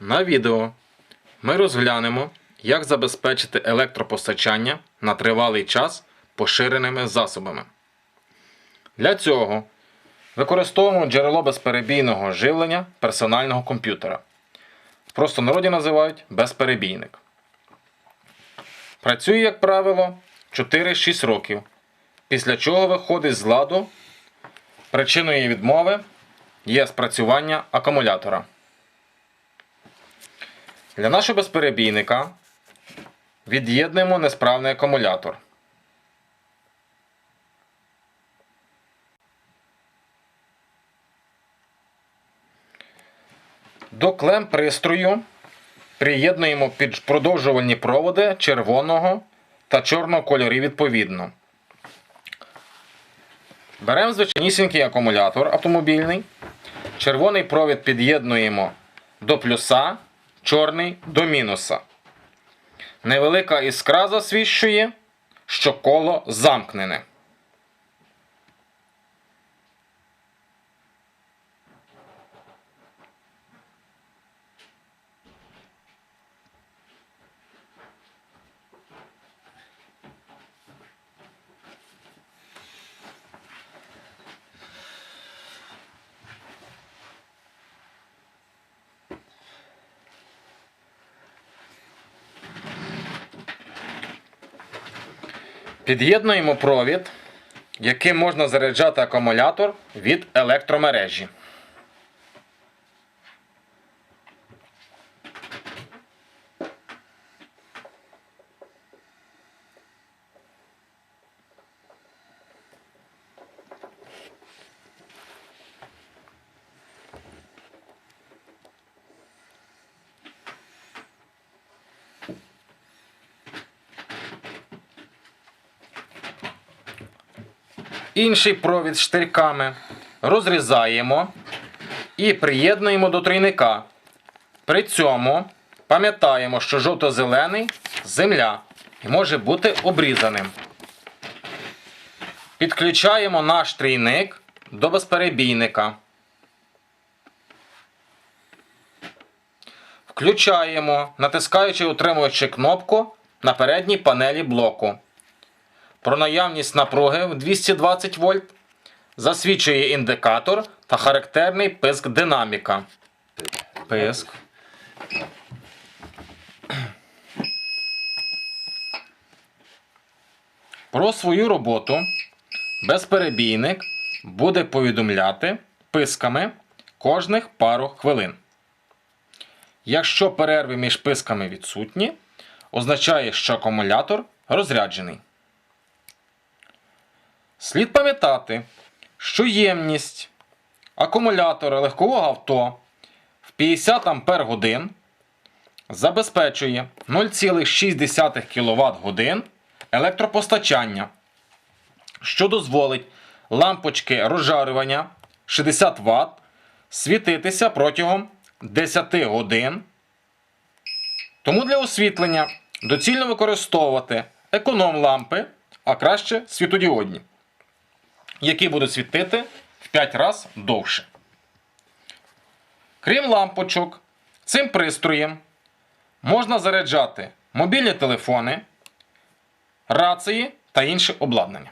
На відео ми розглянемо, як забезпечити електропостачання на тривалий час поширеними засобами. Для цього використовуємо джерело безперебійного живлення персонального комп'ютера. В простонароді називають безперебійник. Працює, як правило, 4-6 років, після чого виходить з ладу. Причиною відмови є спрацювання акумулятора. Для нашого безперебійника від'єднуємо несправний акумулятор. До клем пристрою приєднуємо під продовжувальні проводи червоного та чорного кольорів відповідно. Беремо звичайнісінький акумулятор автомобільний. Червоний провід під'єднуємо до плюса, чорний до мінуса. Невелика іскра засвіщує, що коло замкнене. Під'єднуємо провід, яким можна заряджати акумулятор від електромережі. Інший провід штирьками розрізаємо і приєднуємо до трійника. При цьому пам'ятаємо, що жовто-зелений земля і може бути обрізаним. Підключаємо наш трійник до безперебійника. Включаємо, натискаючи утримуючи кнопку на передній панелі блоку. Про наявність напруги в 220 вольт засвідчує індикатор та характерний писк динаміка. Писк. Про свою роботу безперебійник буде повідомляти писками кожних пару хвилин. Якщо перерви між писками відсутні, означає, що акумулятор розряджений. Слід пам'ятати, що ємність акумулятора легкового авто в 50 Ампер годин забезпечує 0,6 кВт годин електропостачання, що дозволить лампочки розжарювання 60 Вт світитися протягом 10 годин. Тому для освітлення доцільно використовувати економ-лампи, а краще світодіодні які будуть світити в 5 разів довше. Крім лампочок, цим пристроєм можна заряджати мобільні телефони, рації та інше обладнання.